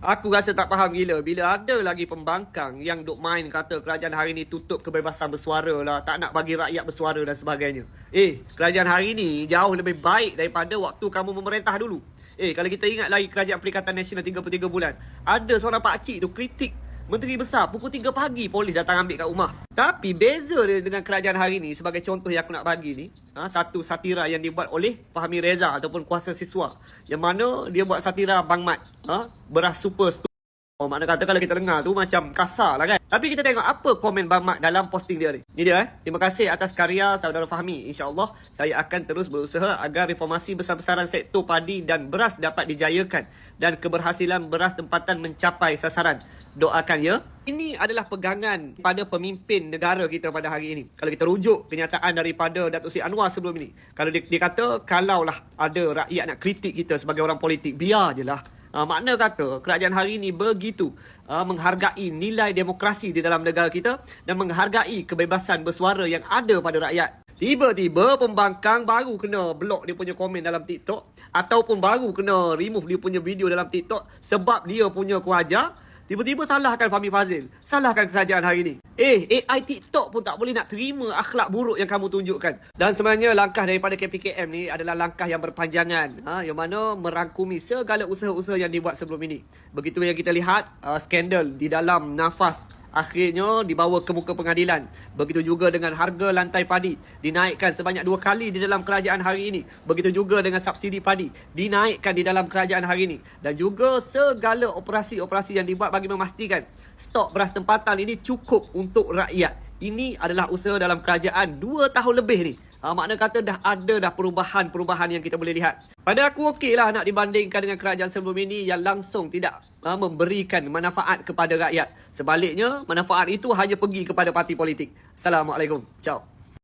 Aku rasa tak faham gila bila ada lagi pembangkang yang duk main kata kerajaan hari ni tutup kebebasan bersuara lah, tak nak bagi rakyat bersuara dan sebagainya. Eh, kerajaan hari ni jauh lebih baik daripada waktu kamu memerintah dulu. Eh, kalau kita ingat lagi kerajaan Perikatan Nasional 33 bulan, ada seorang pakcik tu kritik Menteri Besar pukul 3 pagi polis datang ambil kat rumah. Tapi beza dia dengan kerajaan hari ni sebagai contoh yang aku nak bagi ni, ha, satu satira yang dibuat oleh Fahmi Reza ataupun kuasa siswa. Yang mana dia buat satira Bang Mat, ha, beras super stu- Oh, makna kata kalau kita dengar tu macam kasar lah kan. Tapi kita tengok apa komen Bang Mat dalam posting dia ni. Ni dia eh. Terima kasih atas karya saudara Fahmi. InsyaAllah saya akan terus berusaha agar reformasi besar-besaran sektor padi dan beras dapat dijayakan. Dan keberhasilan beras tempatan mencapai sasaran. Doakan ya. Ini adalah pegangan pada pemimpin negara kita pada hari ini. Kalau kita rujuk kenyataan daripada Datuk Seri Anwar sebelum ini. Kalau dia, dia kata, kalaulah ada rakyat nak kritik kita sebagai orang politik, biar je lah. Uh, makna kata kerajaan hari ini begitu uh, menghargai nilai demokrasi di dalam negara kita dan menghargai kebebasan bersuara yang ada pada rakyat. Tiba-tiba pembangkang baru kena block dia punya komen dalam TikTok ataupun baru kena remove dia punya video dalam TikTok sebab dia punya kuajar Tiba-tiba salahkan Fahmi Fazil. Salahkan kerajaan hari ini. Eh, AI TikTok pun tak boleh nak terima akhlak buruk yang kamu tunjukkan. Dan sebenarnya langkah daripada KPKM ni adalah langkah yang berpanjangan. Ha, yang mana merangkumi segala usaha-usaha yang dibuat sebelum ini. Begitu yang kita lihat, uh, skandal di dalam nafas akhirnya dibawa ke muka pengadilan. Begitu juga dengan harga lantai padi dinaikkan sebanyak dua kali di dalam kerajaan hari ini. Begitu juga dengan subsidi padi dinaikkan di dalam kerajaan hari ini. Dan juga segala operasi-operasi yang dibuat bagi memastikan stok beras tempatan ini cukup untuk rakyat. Ini adalah usaha dalam kerajaan dua tahun lebih ni. Ha, makna kata dah ada dah perubahan-perubahan yang kita boleh lihat. Pada aku okey lah nak dibandingkan dengan kerajaan sebelum ini yang langsung tidak ha, memberikan manfaat kepada rakyat. Sebaliknya, manfaat itu hanya pergi kepada parti politik. Assalamualaikum. Ciao.